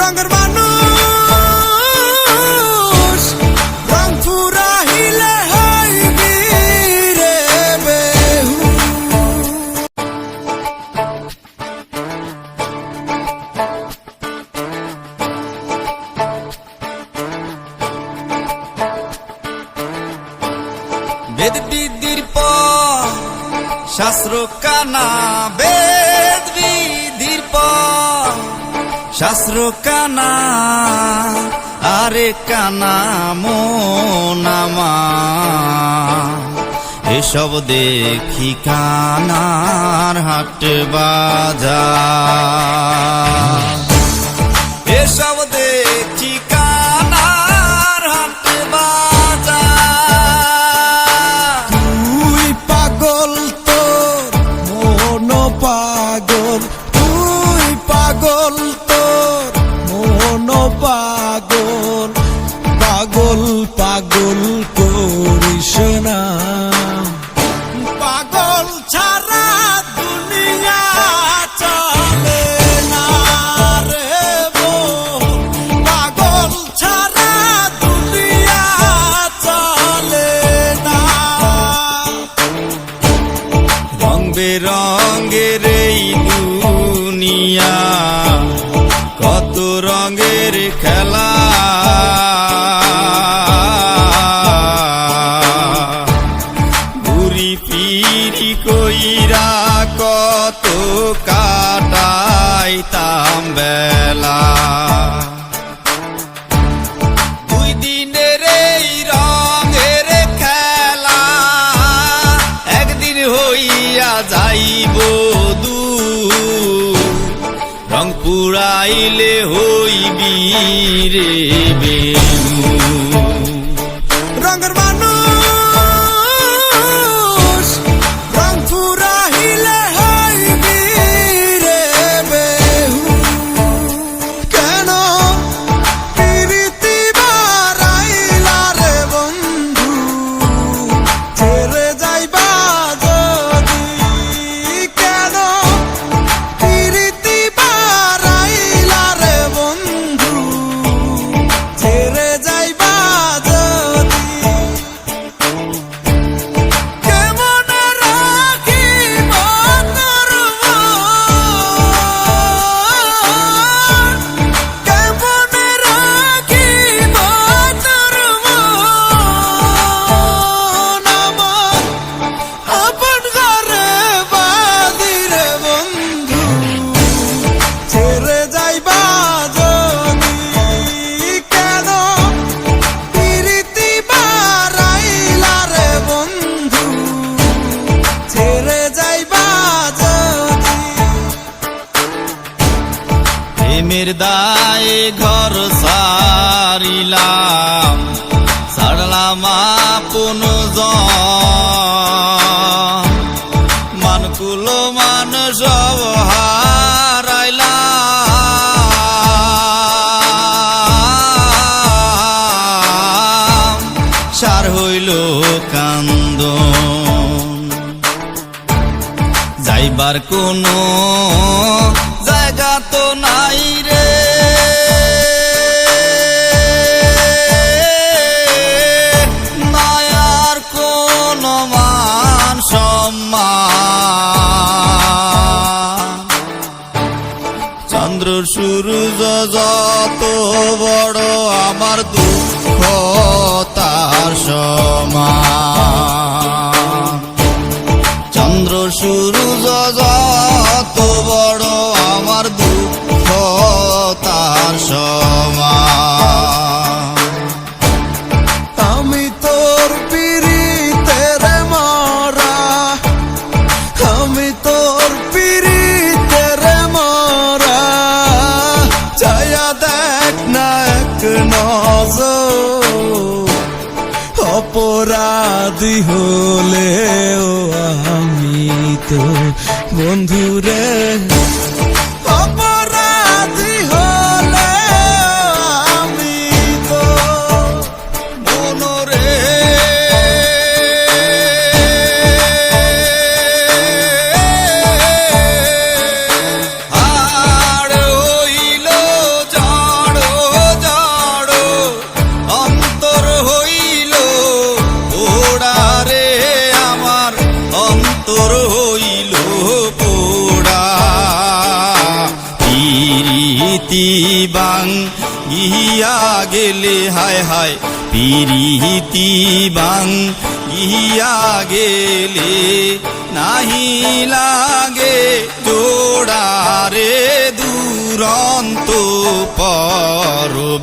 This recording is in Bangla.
রঙের মানুষ রং ফুরাহিলে হইবি রে বেহু। বেদ বিধির পর শাস্ত্র কানা বেদ শাস্ত্র কানা আরে কানা মোনামা এসব দেখি কানার হাট বাজার। পাগল পাগল করিস না। পাগল ছাড়া পাগল ছাড়া দুনিয়া কত রঙের খেলা কইরা কত কাটাইতাম বেলা। দুই দিনের এই রঙের খেলা, একদিন হইয়া যাইব দু রং পুরাইলে হইবি রে আপন মানকুল মান সব সার হইল কান্দন। যাইবার কোনো জায়গা তো নাই রে। যত বড় আমার দুঃখ তার সমান নজর অপরাধী হলেও আমি তো বন্ধুরে পিরিতি বাং গিয়া গেলে, হায় হায়, পিরিতি বাং গিয়া গেলে নাহি লাগে জোড়ারে দুরন্ত পরবাসী।